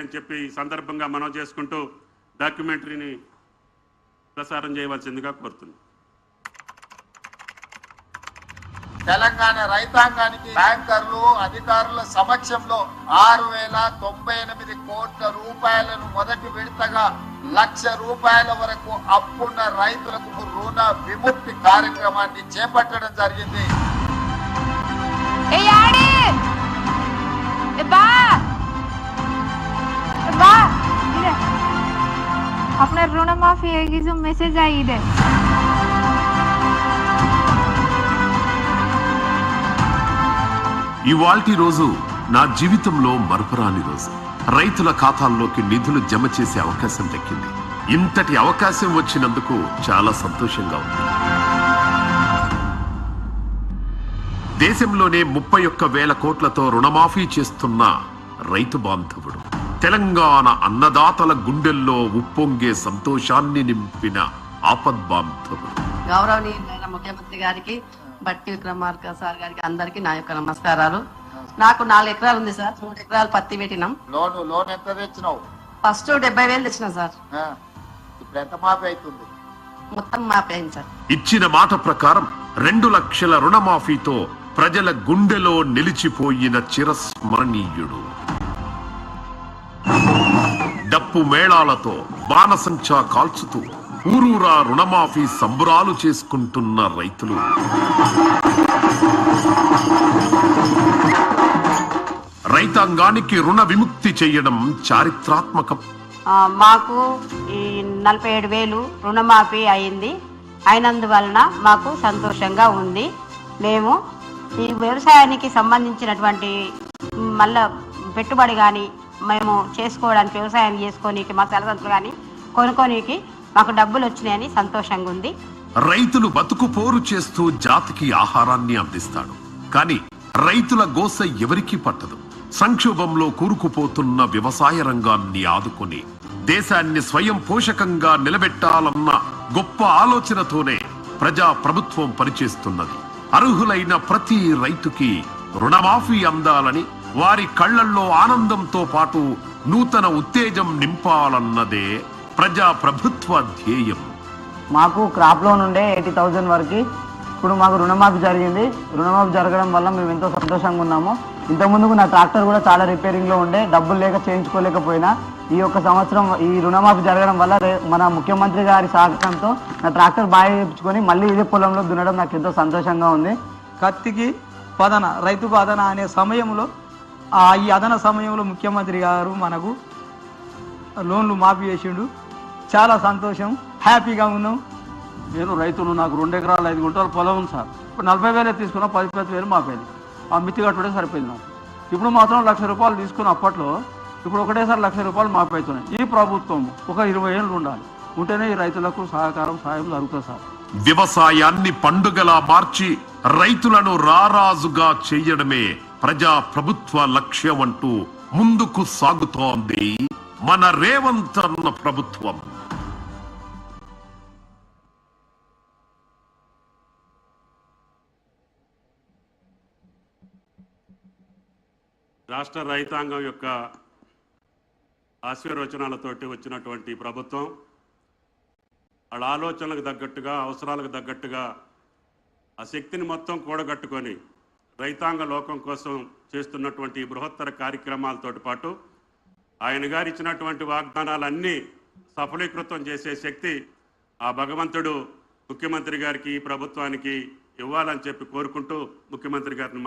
అని చెప్పి ఈ సందర్భంగా మనం చేసుకుంటూ డాక్యుమెంటరీని ప్రసారం చేయవలసిందిగా కోరుతున్నాం తెలంగాణ రైతాంగానికి బ్యాంకర్లు అధికారుల సమక్షంలో ఆరు వేల తొంభై ఎనిమిది కోట్ల రూపాయలను మొదటి విడతగా లక్ష రూపాయల వరకు అప్పున్న రైతులకు రుణ విముక్తి కార్యక్రమాన్ని చేపట్టడం జరిగింది. আপনার ঋণ মাফি হয়ে কিছু মেসেজ আই ಇದೆ ఇవాల్టి రోజు నా జీవితంలో మరపురాని రోజు రైతుల ఖాతాల్లోకి నిధులు జమ చేసే అవకాశం దక్కింది ఇంతటి అవకాశం వచ్చినందుకు చాలా సంతోషంగా ఉంది దేశంలోనే ముప్పై ఒక్క వేల కోట్లతో రుణమాఫీ చేస్తున్న రైతు బాంధవుడు తెలంగాణ అన్నదాతల గుండెల్లో ఉప్పొంగే సంతోషాన్ని నింపిన ఆపద్ బాంధవుడు. గౌరవనీయులైన ముఖ్యమంత్రి గారికి బట్టి విక్రమార్క సార్ గారికి అందరికి నా యొక్క నమస్కారాలు. నాకు నాలుగు ఎకరాలు ఉంది సార్. మూడు ఎకరాలు పత్తి పెట్టినాం. లోన్ లోన్ ఎంత తెచ్చినావు? ఫస్ట్ డెబ్బై వేలు తెచ్చినాం సార్. ఇప్పుడు ఎంత మాఫీ అవుతుంది? మొత్తం మాపేయండి సార్. ఇచ్చిన మాట ప్రకారం రెండు లక్షల రుణమాఫీతో ప్రజల గుండెలో నిలిచిపోయిన చిరస్మరణీయుడు. డప్పు మేళాలతో బాణసంచా కాల్చుతూ ఊరూరా రుణమాఫీ సంబురాలు చేసుకుంటున్న రైతులు. రైతాంగానికి రుణ విముక్తి చేయడం చారిత్రాత్మకం. మాకు ఈ నలభై ఏడు వేలు రుణమాఫీ అయింది. అయినందువలన మాకు సంతోషంగా ఉంది. మేము ఈ వ్యవసాయానికి సంబంధించినటువంటి మళ్ళా పెట్టుబడి కానీ మేము చేసుకోవడానికి వ్యవసాయం చేసుకోనీకి మా తల్లిదండ్రులు కానీ కొనుక్కోనీకి మాకు డబ్బులు వచ్చినాయని సంతోషంగా ఉంది. రైతులు బతుకు పోరు చేస్తూ జాతికి ఆహారాన్ని అందిస్తాడు. కానీ రైతుల గోస ఎవరికీ పట్టదు. సంక్షోభంలో కూరుకుపోతున్న వ్యవసాయ రంగాన్ని ఆదుకుని దేశాన్ని స్వయం పోషకంగా నిలబెట్టాలన్న గొప్ప ఆలోచనతోనే ప్రజా ప్రభుత్వం పనిచేస్తున్నది. అర్హులైన ప్రతి రైతుకి రుణమాఫీ అందాలని వారి కళ్ళల్లో ఆనందంతో పాటు నూతన ఉత్తేజం నింపాలన్నదే ప్రజా ప్రభుత్వ ధ్యేయం. మాకు క్రాప్ లోన్ ఉండే ఎయిటీ థౌజండ్ వరకు. ఇప్పుడు మాకు రుణమాఫీ జరిగింది. రుణమాఫీ జరగడం వల్ల మేము ఎంతో సంతోషంగా ఉన్నాము. ఇంతకుముందుకు నా ట్రాక్టర్ కూడా చాలా రిపేరింగ్లో ఉండే. డబ్బులు లేక చేయించుకోలేకపోయినా ఈ యొక్క సంవత్సరం ఈ రుణమాఫీ జరగడం వల్ల మన ముఖ్యమంత్రి గారి సహకారంతో నా ట్రాక్టర్ బాగా చేయించుకొని మళ్ళీ ఇదే పొలంలో దున్నడం నాకు ఎంతో సంతోషంగా ఉంది. కత్తికి పదన రైతుకు అదన అనే సమయంలో ఈ అదన సమయంలో ముఖ్యమంత్రి గారు మనకు లోన్లు మాఫీ చేసిండు. చాలా సంతోషం. హ్యాపీగా ఉన్నాం. నేను రైతును నాకు రెండు ఎకరాలు ఐదు గుంటల పొలం ఉంది సార్. ఇప్పుడు నలభై వేలే తీసుకున్నా పది పది వేలు మాపేది ఆ మిత్తి కట్టుడే సరిపోయింది ఇప్పుడు మాత్రం లక్ష రూపాయలు తీసుకున్న అప్పట్లో ఇప్పుడు ఒకటేసారి లక్ష రూపాయలు మాపవుతున్నాయి ఈ ప్రభుత్వం ఒక ఇరవై ఏళ్ళు ఉండాలి. ఉంటేనే ఈ రైతులకు సహకారం సాయం జరుగుతుంది సార్. వ్యవసాయాన్ని పండుగలా మార్చి రైతులను రారాజుగా చేయడమే ప్రజా ప్రభుత్వ లక్ష్యం అంటూ ముందుకు సాగుతోంది మన రేవంత్ అన్న ప్రభుత్వం. రాష్ట్ర రైతాంగం యొక్క ఆశీర్వచనాలతోటి వచ్చినటువంటి ప్రభుత్వం వాళ్ళ ఆలోచనలకు తగ్గట్టుగా అవసరాలకు తగ్గట్టుగా ఆ శక్తిని మొత్తం కూడగట్టుకొని రైతాంగ లోకం కోసం చేస్తున్నటువంటి బృహత్తర కార్యక్రమాలతో పాటు ఆయన గారు ఇచ్చినటువంటి వాగ్దానాలన్నీ సఫలీకృతం చేసే శక్తి ఆ భగవంతుడు ముఖ్యమంత్రి గారికి ప్రభుత్వానికి ఇవ్వాలని చెప్పి కోరుకుంటూ ముఖ్యమంత్రి గారిని